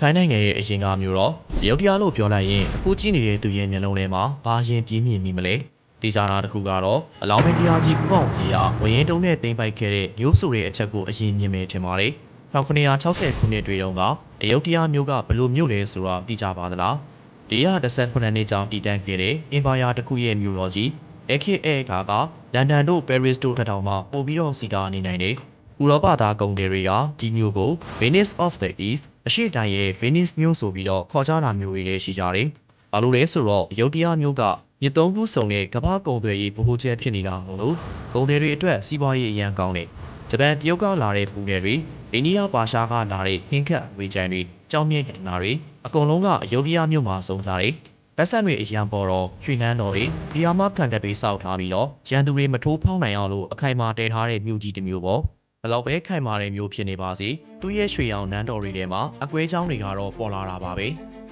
ထိုင်းနိုင်ငံရဲ့ အရင်ကမျိုးတော့ရုပ်တရားလို့ ပြောလိုက်ရင် အခုကြည့်နေတဲ့သူရဲ့ မျက်လုံးထဲမှာ ဘာရင်ပြင်းမြင်မိမလဲတေချာတာတစ်ခုကတော့ အလောင်းမင်းတရားကြီးပူပေါင်းကြီးကဝရင်တုံးနဲ့တင်ပိုက်ခဲ့တဲ့မျိုးဆိုတဲ့အချက်ကို အရင်မြင်မယ်ထင်ပါတယ်1960ခုနှစ်တွေတုန်းက တရုတ်တရားမျိုးကဘယ်လိုမျိုးလဲဆိုတာ သိကြပါသလား118နှစ်ကြောင်းတည်တံ့ခဲ့တဲ့ အင်ပါယာတစ်ခုရဲ့မျိုးတော်ကြီး AKA ကကလန်ဒန်တို့ ပဲရစ်တို့ထက်တောင်မှ ပိုပြီးတော့စီကားနေနိုင်တယ် ဥရောပသားကုန်တယ်တွေကဒီမျိုးကို Venice of the East အရှိတိုင်ရဲ့ Venice မျိုးဆိုပြီးတော့ခေါ်ကြတာမျိုးတွေလည်းရှိကြတယ်။ဘာလို့လဲဆိုတော့ရုတ်တရားမျိုးကမြစ်သုံးခုစုံတဲ့ကမ္ဘာကုန်သွယ်ရေးဗဟိုချက်ဖြစ်နေတာဟုတ်လို့ကုန်တယ်တွေအတွက်စီးပွားရေးအရန်ကောင်းတယ်။ဂျပန်တရုတ်ကလာတဲ့ပူတယ်တွေအိန္ဒိယပါရှားကလာတဲ့ဟင်းခတ်ဝေကြံတွေကြောင်းမြင့်နာတွေအကုန်လုံးကရုတ်တရားမျိုးမှာစုံကြတယ်။ပတ်စံတွေအရန်ပေါ်တော့ရွှေနန်းတော်တွေဒီယာမခံတက်ပေးစောက်ထားပြီးတော့ရန်သူတွေမထိုးဖောက်နိုင်အောင်လို့အခိုင်အမာတည်ထားတဲ့မြို့ကြီးတစ်မျိုးပေါ့ ဘယ်လောက်ပဲခိုင်မာတဲ့မျိုးဖြစ်နေပါစေသူ့ရဲ့ရွှေရောင်နန်းတော်တွေထဲမှာအကွဲချောင်းတွေကတော့ပေါ်လာတာပါပဲ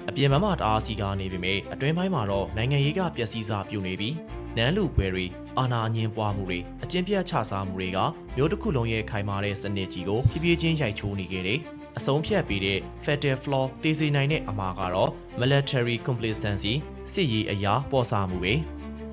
အပြင်ဘက်မှာတအားစီကားနေပြီမေအတွင်းပိုင်းမှာတော့နိုင်ငံရေးကပျက်စီးစာပြုနေပြီးနန်းလူပွဲတွေအာဏာအငင်းပွားမှုတွေအကျင့်ပြတ်ချစားမှုတွေကမျိုးတစ်ခုလုံးရဲ့ခိုင်မာတဲ့စနစ်ကြီးကိုဖြည်းဖြည်းချင်းရိုက်ချိုးနေခဲ့တယ်အဆုံးဖြတ်ပြီးတဲ့ fatal flaw တည်စေနိုင်တဲ့အမှားကတော့ military complacency စစ်ရေးအရာပေါ်စာမှုပဲ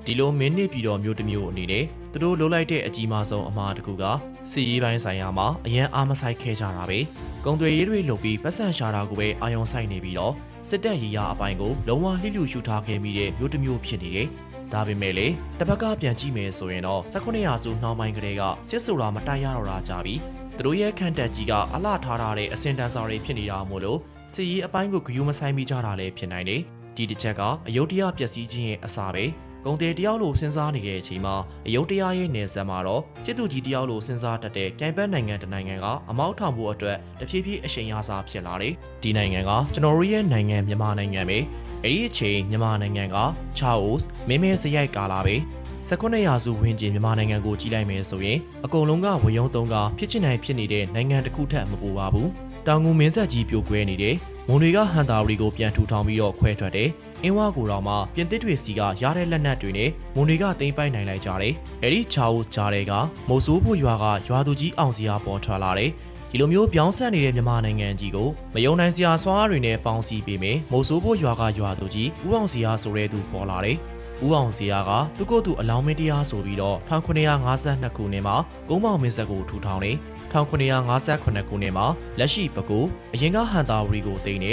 ဒီလိုမင်းနစ်ပြည်တော်မျိုးတစ်မျိုးအနေနဲ့ သူတို့လှုပ်လိုက်တဲ့အကြီးမားဆုံးအမှားတစ်ခုကစစ်ရေးပိုင်းဆိုင်ရာမှာအရန်အားမဆိုင်ခဲ့ကြတာပဲကုံတွေရေးတွေလုပ်ပြီးပတ်စံရှာတာကိုပဲအာယုံဆိုင်နေပြီးတော့စစ်တပ်ရေးရာအပိုင်းကိုလုံးဝလှိလျူရှုထားခဲ့မိတဲ့မျိုးတစ်မျိုးဖြစ်နေတယ်ဒါပေမဲ့လေတစ်ဖက်ကပြန်ကြည့်မယ်ဆိုရင်တော့19ရာစုနှောင်းပိုင်းကလေးကစစ်ဆိုတာမတိုက်ရတော့တာကြပြီသူတို့ရဲ့ခန့်တက်ကြီးကအလှထားထားတဲ့အစင်တန်စာတွေဖြစ်နေတာမို့လို့စစ်ရေးအပိုင်းကိုဂယုမဆိုင်မိကြတာလည်းဖြစ်နိုင်တယ်ဒီတစ်ချက်ကအယုတ်တရားပျက်စီးခြင်းရဲ့အစာပဲ ဂုံတယ်တယောက်လိုစဉ်းစားနေတဲ့အချိန်မှာအယုတ်တရားရဲ့နယ်စပ်မှာတော့စစ်သူကြီးတယောက်လိုစဉ်းစားတတ်တဲ့ကြိုင်ပတ်နိုင်ငံတစ်နိုင်ငံကအမောက်ထောင်ဖို့အတွက်တဖြည်းဖြည်းအရှိန်အားစားဖြစ်လာတယ်။ဒီနိုင်ငံကကျွန်တော်တို့ရဲ့နိုင်ငံမြန်မာနိုင်ငံပဲ။အဲ့ဒီအချိန်မြန်မာနိုင်ငံကချာအိုစ်မင်းမဲစရိုက်ကာလာပဲ။19ရာစုဝင်းကျင်မြန်မာနိုင်ငံကိုကြီးလိုက်မယ်ဆိုရင်အကုန်လုံးကဝေယုံသုံးကဖြစ်ချင်နိုင်ဖြစ်နေတဲ့နိုင်ငံတစ်ခုထက်မပိုပါဘူး။ တောင်ငူမင်းဆက်ကြီးပြိုကွဲနေတယ်။မွန်တွေကဟန်တာရီကိုပြန်ထူထောင်ပြီးတော့ခွဲထွက်တယ်။အင်းဝါကိုတော်မှာပြင်သစ်တွေစီကရတဲ့လက်နက်တွေနဲ့မွန်တွေကသိမ်းပိုက်နိုင်လိုက်ကြတယ်။အဲဒီချာအိုစ်ဂျာတွေကမိုဆိုးဖို့ရွာကရွာသူကြီးအောင်စရာပေါ်ထွက်လာတယ်။ဒီလိုမျိုးပြောင်းဆက်နေတဲ့မြန်မာနိုင်ငံကြီးကိုမယုံနိုင်စရာဆွမ်းအားတွေနဲ့ပေါင်းစည်းပေးမယ်မိုးဆိုးဖို့ရွာကရွာသူကြီးဦးအောင်စရာဆိုတဲ့သူပေါ်လာတယ်။ဦးအောင်စရာကသူ့ကိုယ်သူအလောင်းမင်းတရားဆိုပြီးတော့1952ခုနှစ်မှာကုန်းပေါင်မင်းဆက်ကိုထူထောင်တယ် 1958ခုနှစ်မှာလက်ရှိပကူအရင်ကဟန်တာဝရီကိုတင်နေ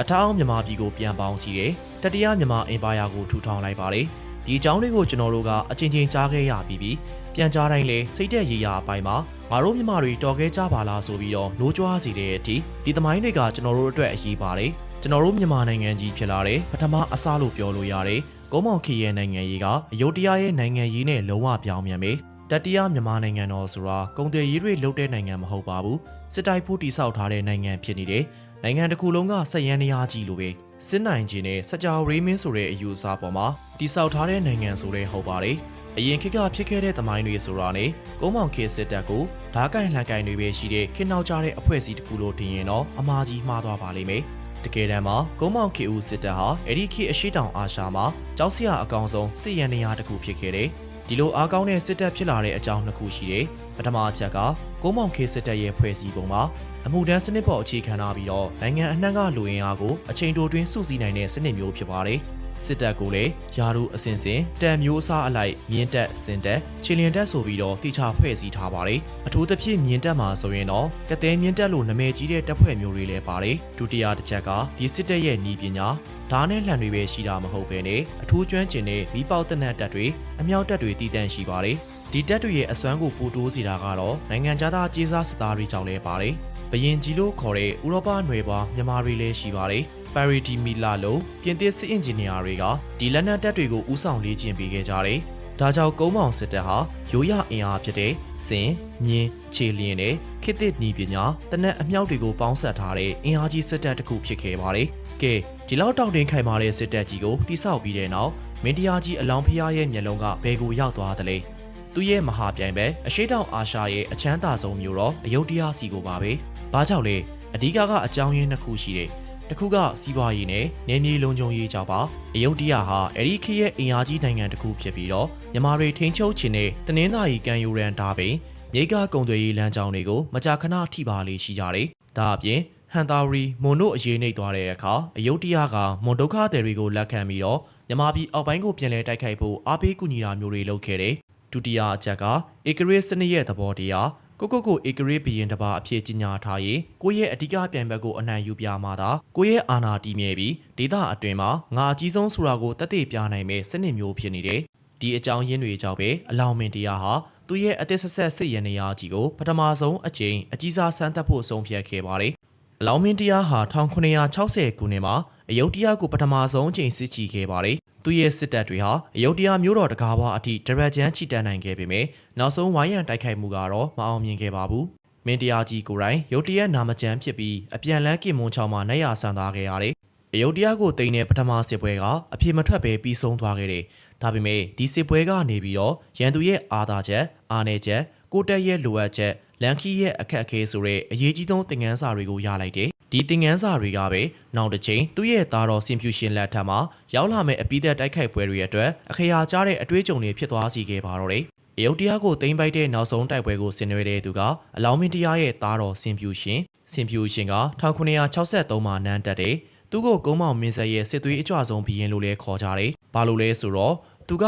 အထောက်မြန်မာပြည်ကိုပြန်ပေါင်းစီတယ်တတိယမြန်မာအင်ပါယာကိုထူထောင်လိုက်ပါတယ်ဒီအကြောင်းလေးကိုကျွန်တော်တို့ကအချင်းချင်းကြားခဲ့ရပြီးပြီးပြန်ကြားတိုင်းလဲစိတ်သက်ရေးရာအပိုင်းမှာငါတို့မြန်မာတွေတော်ခဲ့ကြပါလားဆိုပြီးတော့နိုးကြွားစီတဲ့အထိဒီသမိုင်းတွေကကျွန်တော်တို့အတွက်အရေးပါတယ်ကျွန်တော်တို့မြန်မာနိုင်ငံကြီးဖြစ်လာတဲ့ပထမအစားလို့ပြောလို့ရတယ်ကုန်းမောင်ခီရဲ့နိုင်ငံရေးကအယုတ်တရားရဲ့နိုင်ငံရေးနဲ့လုံးဝပြောင်းပြန်ပြီ တတိယမြန်မာနိုင်ငံတော်ဆိုတာကုန်သွယ်ရေးတွေလုပ်တဲ့နိုင်ငံမဟုတ်ပါဘူးစစ်တိုက်ဖို့တိဆောက်ထားတဲ့နိုင်ငံဖြစ်နေတယ်နိုင်ငံတစ်ခုလုံးကဆက်ရန်နေရာကြီးလိုပဲစစ်နိုင်ခြင်းနဲ့စကြဝဠာမင်းဆိုတဲ့အယူအဆပေါ်မှာတိဆောက်ထားတဲ့နိုင်ငံဆိုတဲ့ဟုတ်ပါတယ်အရင်ခေတ်ကဖြစ်ခဲ့တဲ့သမိုင်းတွေဆိုတာနဲ့ကုန်းမောင်ခေတ်စစ်တပ်ကိုဓာတ်ကင်လှန်ကင်တွေပဲရှိတဲ့ခေတ်နောက်ကျတဲ့အဖွဲ့အစည်းတစ်ခုလို့ထင်ရင်တော့အမှားကြီးမှားသွားပါလိမ့်မယ်တကယ်တမ်းမှာကုန်းမောင်ခေဦးစစ်တပ်ဟာအဲ့ဒီခေတ်အရှိတောင်အာရှမှာကြောက်စရာအကောင်ဆုံးစစ်ရန်နေရာတစ်ခုဖြစ်ခဲ့တယ် ဒီလိုအားကောင်းတဲ့စစ်တပ်ဖြစ်လာတဲ့အကြောင်းနှစ်ခုရှိတယ်ပထမအချက်ကကုန်းမောင်ခေစစ်တပ်ရဲ့ဖွဲ့စည်းပုံမှာအမှုတန်းစနစ်ပေါ်အခြေခံထားပြီးတော့နိုင်ငံအနှံ့ကလူရင်းအားကိုအချိန်တိုတွင်းစုစည်းနိုင်တဲ့စနစ်မျိုးဖြစ်ပါတယ် စစ်တပ်ကိုလည်းယာရုအစဉ်စဉ်တန်မျိုးအစားအလိုက်မြင်းတက်စင်တက်ခြေလျင်တက်ဆိုပြီးတော့တိကျဖွဲ့စည်းထားပါတယ်အထူးသဖြင့်မြင်းတက်မှာဆိုရင်တော့ကတဲ့မြင်းတက်လို့နာမည်ကြီးတဲ့တပ်ဖွဲ့မျိုးတွေလည်းပါတယ်ဒုတိယတစ်ချက်ကဒီစစ်တပ်ရဲ့ဤပညာဓာတ်နဲ့လှန်တွေပဲရှိတာမဟုတ်ဘဲနဲ့အထူးကျွမ်းကျင်တဲ့မိပေါက်တနတ်တပ်တွေအမြောက်တပ်တွေတည်တံ့ရှိပါတယ်ဒီတက်တွေရဲ့အစွမ်းကိုပိုတိုးစေတာကတော့နိုင်ငံခြားသားကြေးစားစစ်သားတွေကြောင့်လည်းပါတယ်။ဘရင်ကြီးလို့ခေါ်တဲ့ဥရောပနွယ်ပွားမြန်မာတွေလည်းရှိပါတယ်။ Parity Mila လို့ပြင်သစ်စစ်အင်ဂျင်နီယာတွေကဒီလက်နက်တပ်တွေကိုဦးဆောင်လေ့ကျင့်ပေးခဲ့ကြတယ်။ဒါကြောင့်ကုန်းမောင်စစ်တပ်ဟာရိုးရအင်အားဖြစ်တဲ့စင်၊မြင်း၊ခြေလျင်နဲ့ခေတ်သစ်နီးပညာတနက်အမြောက်တွေကိုပေါင်းစပ်ထားတဲ့အင်အားကြီးစစ်တပ်တစ်ခုဖြစ်ခဲ့ပါတယ်။ကဲဒီလောက်တောင့်တင်းခိုင်မာတဲ့စစ်တပ်ကြီးကိုတိစောက်ပြီးတဲ့နောက်မင်းတရားကြီးအလောင်းဖျားရဲ့မျက်လုံးကဘယ်ကိုရောက်သွားသလဲ။သူ့ရဲ့မဟာပြိုင်ပဲအရှိတောင်အာရှရဲ့အချမ်းသာဆုံးမျိုးတော့အယုတ်တရားစီကိုပါပဲ။ဘာကြောင့်လဲအဓိကကအကြောင်းရင်းနှစ်ခုရှိတယ်။ တစ်ခုကစီးပွားရေးနဲ့နေမြေလုံခြုံရေးကြောင့်ပါ။အယုတ်တရားဟာအဲ့ဒီခေတ်ရဲ့အင်အားကြီးနိုင်ငံတစ်ခုဖြစ်ပြီးတော့မြန်မာတွေထိန်းချုပ်ခြင်းနဲ့တနင်္သာရီကန်ယူရန်တာပင်မြိတ်ကကုံသွေးရေးလမ်းကြောင်းတွေကိုမကြာခဏထိပါလေးရှိကြတယ်။ဒါအပြင်ဟဟန်တာရီမွန်တို့အရေးနှိပ်သွားတဲ့အခါအယုဒ္ဓယကမွန်ဒုက္ခသည်တွေကိုလက်ခံပြီးတော့မြန်မာပြည်အောက်ပိုင်းကိုပြန်လည်တိုက်ခိုက်ဖို့အားပေးကူညီတာမျိုးတွေလုပ်ခဲ့တယ်။ဒုတိယအချက်ကဧကရေစနစ်ရဲ့သဘောတရား ကိုကိုကိုဧကရေဘီရင်တစ်ပါးအဖြစ်ကြီးညာထားရင်ကိုယ့်ရဲ့အဓိကပြိုင်ဘက်ကိုအနိုင်ယူပြမှာသာကိုယ့်ရဲ့အာဏာတည်မြဲပြီးဒေသအတွင်းမှာငါအကြီးဆုံးဆိုတာကိုတက်သေးပြနိုင်မဲ့စနစ်မျိုးဖြစ်နေတယ်။ဒီအကြောင်းရင်းတွေကြောင့်ပဲအလောင်းမင်တရားဟာသူ့ရဲ့အသက်ဆက်ဆက်စစ်ရနေရာကြီးကိုပထမဆုံးအကြိမ်အကြီးစားဆန်းသက်ဖို့ဆုံးဖြတ်ခဲ့ပါတယ်။အလောင်းမင်းတရားဟာ1960ခုနှစ်မှာအယုဒ္ဓယကိုပထမဆုံးအကြိမ်စစ်ချီခဲ့ပါတယ်။ သူရဲ့စစ်တပ်တွေဟာအယုဒ္ဓယမျိုးတော်တကားဝါအထိဒရကြန်ချီတက်နိုင်ခဲ့ပေမယ့်နောက်ဆုံးဝိုင်းရန်တိုက်ခိုက်မှုကတော့မအောင်မြင်ခဲ့ပါဘူး။မင်းတရားကြီးကိုယ်တိုင်ယုဒ္ဓယနာမကျန်းဖြစ်ပြီးအပြန်လန်းကင်မွန်ချောင်းမှာနေရဆန်သားခဲ့ရတယ်။အယုဒ္ဓယကိုတိန်တဲ့ပထမစစ်ပွဲကအပြေမထွက်ပဲပြီးဆုံးသွားခဲ့တယ်။ဒါပေမဲ့ဒီစစ်ပွဲကနေပြီးတော့ရန်သူရဲ့အာသာချက်အာနယ်ချက်ကိုတက်ရဲ့လိုအပ်ချက်လန်ခီရဲ့အခက်အခဲဆိုတဲ့အရေးကြီးဆုံးသင်ခန်းစာတွေကိုရလိုက်တယ်။ ဒီသင်ခန်းစာတွေကပဲနောက်တစ်ချိန်သူ့ရဲ့သားတော်စင်ဖြူရှင်လက်ထက်မှာရောက်လာမဲ့အပိသက်တိုက်ခိုက်ပွဲတွေအတွက်အခရာကျတဲ့အတွေ့အကြုံတွေဖြစ်သွားစီခဲ့ပါတော့တယ်။အယုတ်တရားကိုတင်ပိုက်တဲ့နောက်ဆုံးတိုက်ပွဲကိုဆင်နွှဲတဲ့သူကအလောင်းမင်းတရားရဲ့သားတော်စင်ဖြူရှင်စင်ဖြူရှင်က1963မှာနန်းတက်တဲ့သူ့ကိုကုန်းမောင်မင်းဆက်ရဲ့စစ်သွေးအကြွဆုံးဘီရင်လို့လည်းခေါ်ကြတယ်။ဘာလို့လဲဆိုတော့ သူက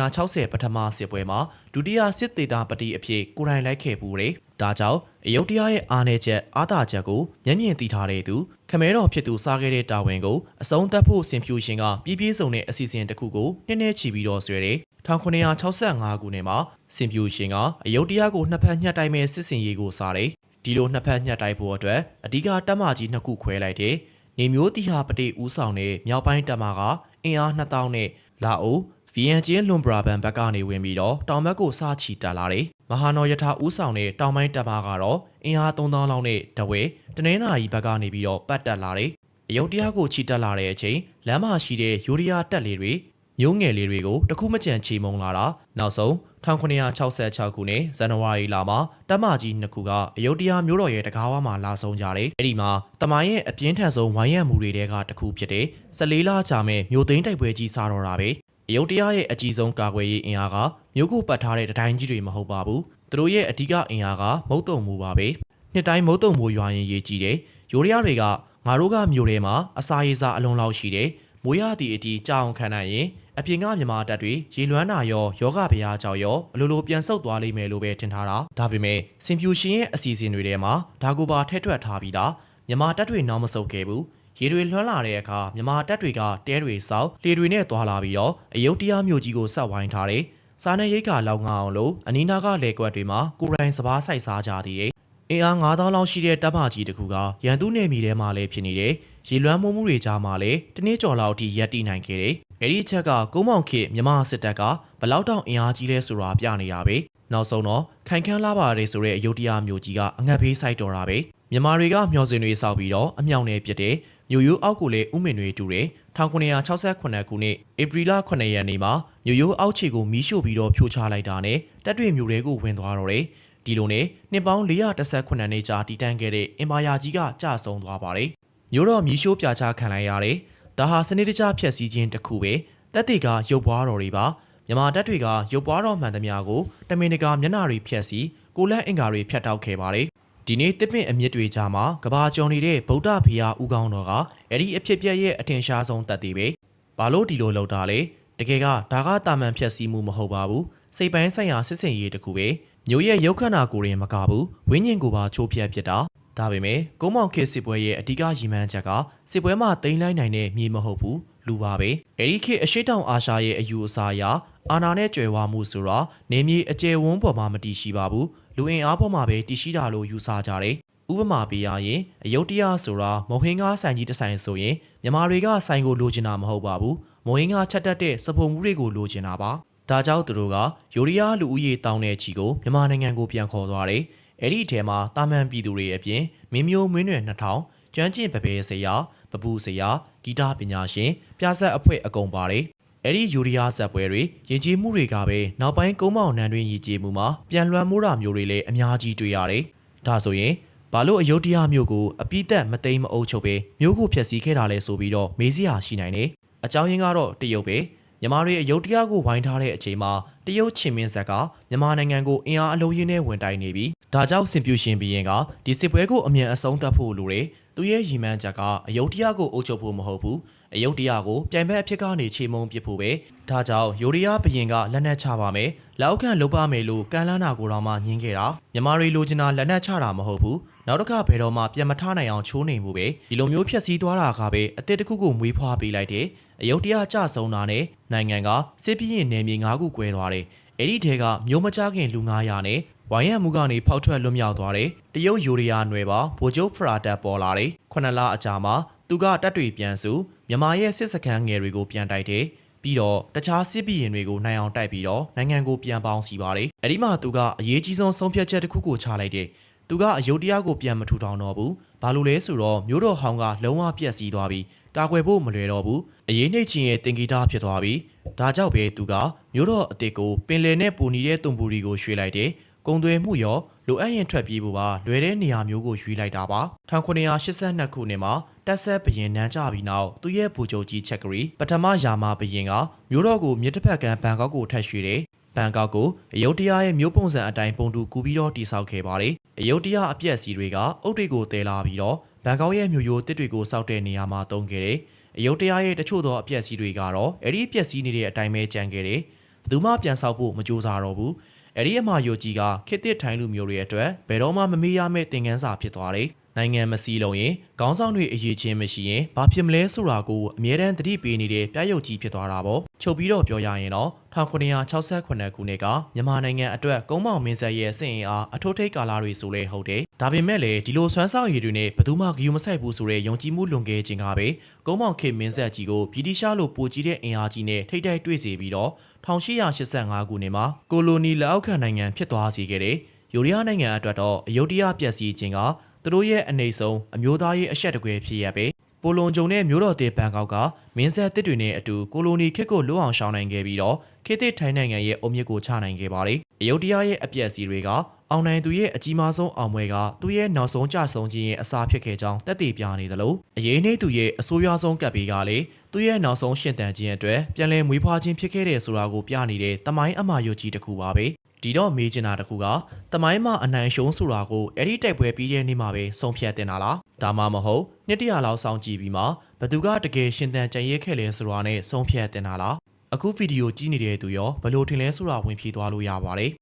1960ပထမစစ်ပွဲမှာဒုတိယစစ်သေးတာပတိအဖြစ်ကိုယ်တိုင်လိုက်ခဲ့ပူတယ်။ဒါကြောင့်အယုတ်တရားရဲ့အားနည်းချက်အားသာချက်ကိုမျက်မြင်သိထားတဲ့သူခမဲတော်ဖြစ်သူစားခဲ့တဲ့တာဝန်ကိုအဆုံးသတ်ဖို့ဆင်ဖြူရှင်ကပြည်ပြည့်စုံတဲ့အစီအစဉ်တစ်ခုကိုနည်းနည်းချီပြီးတော့ဆွဲတယ်။1965ခုနှစ်မှာစင်ဖြူရှင်ကအယုတ်တရားကိုနှစ်ဖက်ညှက်တိုက်မဲ့စစ်စင်ရေးကိုစားတယ်။ဒီလိုနှစ်ဖက်ညှက်တိုက်ဖို့အတွက်အဓိကတပ်မကြီးနှစ်ခုခွဲလိုက်တယ်။နေမျိုးတီဟာပတိဦးဆောင်တဲ့မြောက်ပိုင်းတပ်မကအင်အား2000နဲ့လာအို ဗီယန်ကျင်းလွန်ဘရာဘန်ဘက်ကနေဝင်ပြီးတော့တောင်ဘက်ကိုစချီတက်လာတယ်။မဟာနော်ယထာဦးဆောင်တဲ့တောင်ပိုင်းတပ်မကတော့အင်အား3000လောက်နဲ့တဝဲတနင်္လာရီဘက်ကနေပြီးတော့ပတ်တက်လာတယ်။အယုတ်တရားကိုချီတက်လာတဲ့အချိန်လမ်းမရှိတဲ့ယူရီးယားတပ်လေးတွေမျိုးငယ်လေးတွေကိုတခုမကြံချေမုံလာတာနောက်ဆုံး1966ခုနှစ်ဇန်နဝါရီလမှာတပ်မကြီးနှစ်ခုကအယုတ်တရားမျိုးတော်ရဲ့တကားဝါမှာလာဆုံးကြတယ်။အဲ့ဒီမှာတမိုင်းရဲ့အပြင်းထန်ဆုံးဝိုင်းရံမှုတွေတဲကတစ်ခုဖြစ်တဲ့14လကြာမဲ့မျိုးသိန်းတိုက်ပွဲကြီးစားတော့တာပဲ။ အယုတ်တရားရဲ့အကြီးဆုံးကာကွယ်ရေးအင်အားကမြို့ကိုပတ်ထားတဲ့တတိုင်းကြီးတွေမဟုတ်ပါဘူး။သူတို့ရဲ့အဓိကအင်အားကမုတ်တုံမှုပါပဲ။နှစ်တိုင်းမုတ်တုံမှုရွာရင်ရေးကြည့်တယ်။ယိုရီးယားတွေကငါတို့ကမြို့ထဲမှာအစာရေးစားအလုံးလောက်ရှိတယ်။မိုးရသည့်အတီကြောင်ခံနိုင်ရင်အပြင်ကမြန်မာတပ်တွေရေလွမ်းနာရောယောဂဗျာကြောင့်ရောအလိုလိုပြန်ဆုတ်သွားလိမ့်မယ်လို့ပဲထင်ထားတာဒါပေမဲ့စင်ဖြူရှင်ရဲ့အစီအစဉ်တွေထဲမှာဒါကိုပါထည့်ထွက်ထားပြီးသားမြန်မာတပ်တွေနောက်မဆုတ်ခဲ့ဘူး ရေတွေလွှမ်းလာတဲ့အခါမြန်မာတပ်တွေကတဲတွေဆောက်လေတွေနဲ့သွားလာပြီးတော့အယုတ်တရားမျိုးကြီးကိုဆက်ဝိုင်းထားတယ်စားနေရိတ်ကလောက်ငါအောင်လို့အနီးနားကလေကွက်တွေမှာကိုရိုင်းစပားဆိုင်စားကြသေးတယ်အင်အား9000လောက်ရှိတဲ့တပ်မကြီးတစ်ခုကရန်သူနယ်မြေထဲမှာလည်းဖြစ်နေတယ်ရေလွှမ်းမိုးမှုတွေကြားမှာလည်းတနေ့ကျော်လောက်ထိရပ်တည်နိုင်ခဲ့တယ်။အဲဒီအချက်ကကုန်းမောင်ခေတ်မြမစစ်တပ်ကဘလောက်တောင်အင်အားကြီးလဲဆိုတာပြနေတာပဲ။နောက်ဆုံးတော့ခိုင်ခန်းလာပါတယ်ဆိုတဲ့အယုဒ္ဓယမျိုးကြီးကအငတ်ဘေးဆိုင်တော်တာပဲ။မြန်မာတွေကမျောစင်တွေစောက်ပြီးတော့အမြောင်နယ်ပြစ်တယ်။ မြို့ရိုးအောက်ကိုလည်းဥမင်တွေတူတယ်။1968ခုနှစ်ဧပြီလ9ရက်နေ့မှာမြို့ရိုးအောက်ခြေကိုမီးရှို့ပြီးတော့ဖြိုချလိုက်တာနဲ့တပ်တွေမြို့တွေကိုဝင်သွားတော့တယ်။ဒီလိုနဲ့နှစ်ပေါင်း418နှစ်ကြာတည်တံ့ခဲ့တဲ့အင်ပါယာကြီးကကျဆုံးသွားပါတယ်။မြို့တော်မီးရှို့ပြချခံလိုက်ရတယ်။ဒါဟာစနစ်တကျဖျက်ဆီးခြင်းတစ်ခုပဲ။တပ်တွေကရုပ်ပွားတော်တွေပါ။မြန်မာတပ်တွေကရုပ်ပွားတော်မှန်သမျှကိုတမင်တကာမျက်နှာတွေဖျက်ဆီးကိုလက်အင်္ကာတွေဖျက်တောက်ခဲ့ပါတယ်။ ဒီနေ့တစ်ပင့်အမြင့်တွေကြားမှာကဘာကျော်နေတဲ့ဗုဒ္ဓဘုရားဦးကောင်းတော်ကအဲ့ဒီအဖြစ်ပြက်ရဲ့အထင်ရှားဆုံးတပ်တွေပဲ။ဘာလို့ဒီလိုလုပ်တာလဲ။တကယ်ကဒါကတာမန်ဖျက်ဆီးမှုမဟုတ်ပါဘူး။စိတ်ပိုင်းဆိုင်ရာစစ်စင်ရေးတစ်ခုပဲ။မျိုးရဲ့ရုပ်ခန္ဓာကိုယ်ရင်မကဘူးဝိညာဉ်ကိုပါချိုးဖျက်ဖြစ်တာဒါပေမဲ့ကုန်းမောင်ခေတ်စစ်ပွဲရဲ့အဓိကရည်မှန်းချက်ကစစ်ပွဲမှာတိမ့်လိုက်နိုင်တဲ့မြေမဟုတ်ဘူးလူပါပဲအဲဒီခေတ်အရှိတောင်အာရှရဲ့အယူအဆအရအာနာနဲ့ကြွယ်ဝမှုဆိုတော့နေမြေအကျယ်ဝန်းပေါ်မှာမတည်ရှိပါဘူး လူအင်အားပေါ်မှာပဲတည်ရှိတာလို့ယူဆကြတယ်ဥပမာပေးရရင်အယုတ်တရားဆိုတာမုံဟင်းကားဆိုင်ကြီးတစ်ဆိုင်ဆိုရင်မြန်မာတွေကဆိုင်ကိုလိုချင်တာမဟုတ်ပါဘူးမုံဟင်းကားချက်တက်တဲ့စပုံမှုတွေကိုလိုချင်တာပါဒါကြောင့်သူတို့ကယိုရီးယားလူဦးရေတောင်းတဲ့ချီကိုမြန်မာနိုင်ငံကိုပြန်ခေါ်သွားတယ်။အဲ့ဒီအထဲမှာတာမန်ပြည်သူတွေအပြင်မင်းမျိုးမင်းနွယ်2000ကျွမ်းကျင်ပပေဆရာပပူဆရာဂီတပညာရှင်ပြဆက်အဖွဲ့အကုန်ပါတယ်။ အဲ့ဒီယူရီးယားဇက်ပွဲတွေယဉ်ကျေးမှုတွေကပဲနောက်ပိုင်းကုန်းမောင်နန်းတွင်ယဉ်ကျေးမှုမှာပြန်လွှမ်းမိုးတာမျိုးတွေလည်းအများကြီးတွေ့ရတယ်။ဒါဆိုရင်ဘာလို့အယုဒ္ဓယမျိုးကိုအပိသက်မသိမ်းမအုပ်ချုပ်ပဲမျိုးကိုဖျက်ဆီးခဲ့တာလဲဆိုပြီးတော့မေးစရာရှိနိုင်တယ်။အကြောင်းရင်းကတော့တရုတ်ပဲ။မြန်မာတွေအယုတ်တရားကိုဝိုင်းထားတဲ့အချိန်မှာတရုတ်ချင်းမင်းဆက်ကမြန်မာနိုင်ငံကိုအင်အားအလုံးရင်းနဲ့ဝင်တိုက်နေပြီးဒါကြောင့်စင်ပြူရှင်ဘီရင်ကဒီစစ်ပွဲကိုအမြန်အဆုံးသတ်ဖို့လိုတယ်သူရဲ့ရည်မှန်းချက်ကအယုတ်တရားကိုအုပ်ချုပ်ဖို့မဟုတ်ဘူး အယုတ်တရားကိုပြိုင်ဘက်အဖြစ်ကနေခြေမုံပစ်ဖို့ပဲဒါကြောင့်ယိုရီးယားဘရင်ကလက်နက်ချပါမယ်လောက်ခံလုပ်ပါမယ်လို့ကန်လန်းနာကိုတော့မှညင်းခဲ့တာမြန်မာတွေလိုချင်တာလက်နက်ချတာမဟုတ်ဘူးနောက်တစ်ခါဘယ်တော့မှပြန်မထနိုင်အောင်ချိုးနေမှုပဲဒီလိုမျိုးဖြက်စီးသွားတာကပဲအစ်စ်တစ်ခုကိုမွေးဖွားပေးလိုက်တယ်အယုတ်တရားကြဆုံးတာနဲ့နိုင်ငံကစစ်ပြင်းနယ်မြေ၅ခုကွဲသွားတယ်အဲ့ဒီထဲကမျိုးမကြခင်လူ900နဲ့ဝိုင်းရမှုကနေဖောက်ထွက်လွတ်မြောက်သွားတယ်တရုတ်ယူရီးယားနွယ်ပါဗိုလ်ချုပ်ဖရာတက်ပေါ်လာတယ်ခုနှစ်လအကြာမှာသူကတပ်တွေပြန်စု မြန်မာရဲ့စစ်စခန်းငယ်တွေကိုပြန်တိုက်တယ်ပြီးတော့တခြားစစ်ဘီရင်တွေကိုနိုင်အောင်တိုက်ပြီးတော့နိုင်ငံကိုပြန်ပေါင်းစီပါတယ်။အဲဒီမှာသူကအရေးကြီးဆုံးဆုံးဖြတ်ချက်တစ်ခုကိုချလိုက်တယ်။သူကအယုတ်တရားကိုပြန်မထူထောင်တော့ဘူး။ဘာလို့လဲဆိုတော့မျိုးတော်ဟောင်းကလုံးဝပြက်စီးသွားပြီးကာကွယ်ဖို့မလွယ်တော့ဘူး။အရေးနှိတ်ချင်းရဲ့တင်ဂီတာဖြစ်သွားပြီးဒါကြောင့်ပဲသူကမျိုးတော်အစ်စ်ကိုပင်လယ်နဲ့ပူနေတဲ့တုံပူရီကိုရွှေ့လိုက်တယ်။ ကုံသွဲမှုရောလိုအပ်ရင်ထွက်ပြေးဖို့ပါလွယ်တဲ့နေရာမျိုးကိုရွေးလိုက်တာပါ1982ခုနှစ်မှာတက်ဆက်ဘရင်နန်းကြပြီးနောက်သူရဲ့ဗိုလ်ချုပ်ကြီးချက်ကရီပထမယာမဘရင်ကမျိုးတော်ကိုမြစ်တစ်ဖက်ကဘန်ကောက်ကိုထပ်ရွှေ့တယ်ဘန်ကောက်ကိုအယုတ်တရားရဲ့မျိုးပုံစံအတိုင်းပုံတူကူပြီးတော့တိစောက်ခဲ့ပါတယ်အယုတ်တရားအပြက်စီတွေကအုတ်တွေကိုတဲလာပြီးတော့ဘန်ကောက်ရဲ့မြို့ရိုးတစ်တွေကိုစောက်တဲ့နေရာမှာတုံးခဲ့တယ်အယုတ်တရားရဲ့တချို့သောအပြက်စီတွေကတော့အဲ့ဒီအပြက်စီနေတဲ့အတိုင်းပဲကြံခဲ့တယ်ဘယ်သူမှပြန်ဆောက်ဖို့မကြိုးစားတော့ဘူး အဲ့ဒီအမှားယိုကြီးကခေတ်သစ်ထိုင်းလူမျိုးတွေအတွက်ဘယ်တော့မှမမေ့ရမယ့်သင်ခန်းစာဖြစ်သွားတယ်။နိုင်ငံမစည်းလုံးရင်ခေါင်းဆောင်တွေအရေးချင်းမရှိရင်ဘာဖြစ်မလဲဆိုတာကိုအမြဲတမ်းသတိပေးနေတဲ့ပြရုပ်ကြီးဖြစ်သွားတာပေါ့။ချုပ်ပြီးတော့ပြောရရင်တော့1968ခုနှစ်ကမြန်မာနိုင်ငံအတွက်ကုန်းမောင်မင်းဆက်ရဲ့စင်ရင်အားအထိုးထိတ်ကာလတွေဆိုလဲဟုတ်တယ်။ဒါပေမဲ့လည်းဒီလိုဆွမ်းဆောင်ရည်တွေနဲ့ဘယ်သူမှဂယုမဆိုင်ဘူးဆိုတဲ့ယုံကြည်မှုလွန်ကဲခြင်းကပဲကုန်းမောင်ခေတ်မင်းဆက်ကြီးကိုဗြိတိရှားလိုပိုကြီးတဲ့အင်အားကြီးနဲ့ထိတ်တိုက်တွေ့စေပြီးတော့ 1885ခုနှစ်မှာကိုလိုနီလက်အောက်ခံနိုင်ငံဖြစ်သွားစေခဲ့တဲ့ယူရီးယားနိုင်ငံအတွက်တော့အယုဒ္ဓယပျက်စီးခြင်းကသူတို့ရဲ့အနေဆုံးအမျိုးသားရေးအဆက်တကွဲဖြစ်ရပဲ ပိုလွန်ဂျုံနဲ့မျိုးတော်တေဘန်ကောက်ကမင်းဆက်တစ်တွေနဲ့အတူကိုလိုနီခေတ်ကိုလွတ်အောင်ရှောင်နိုင်ခဲ့ပြီးတော့ခေတ်သစ်ထိုင်းနိုင်ငံရဲ့အုံမြစ်ကိုချနိုင်ခဲ့ပါတယ်အယုဒ္ဓယရဲ့အပျက်စီးတွေကအောင်နိုင်သူရဲ့အကြီးမားဆုံးအောင်ပွဲကသူ့ရဲ့နောက်ဆုံးကြဆုံးခြင်းရဲ့အစာဖြစ်ခဲ့ကြောင်းတက်တည်ပြနေသလိုအရေးနှိမ့်သူရဲ့အဆိုးရွားဆုံးကပ်ပေးကလည်းသူ့ရဲ့နောက်ဆုံးရှင်တန်ခြင်းအတွက်ပြန်လည်မွေးဖွားခြင်းဖြစ်ခဲ့တဲ့ဆိုတာကိုပြနေတဲ့တမိုင်းအမာယုတ်ကြီးတစ်ခုပါပဲဒီတော့မေးချင်တာတစ်ခုကတမိုင်းမှာအနိုင်ရှုံးဆိုတာကိုအဲ့ဒီတိုက်ပွဲပြီးတဲ့နေ့မှာပဲဆုံးဖြတ်တင်တာလား ဒါမှမဟုတ်နှစ်တရာလောက်စောင့်ကြည့်ပြီးမှဘသူကတကယ်ရှင်တန်ကြံရဲခဲ့လဲဆိုတာနဲ့ဆုံးဖြတ်တင်တာလားအခုဗီဒီယိုကြည့်နေတဲ့သူရောဘယ်လိုထင်လဲဆိုတာဝင်ဖြေသွားလို့ရပါတယ်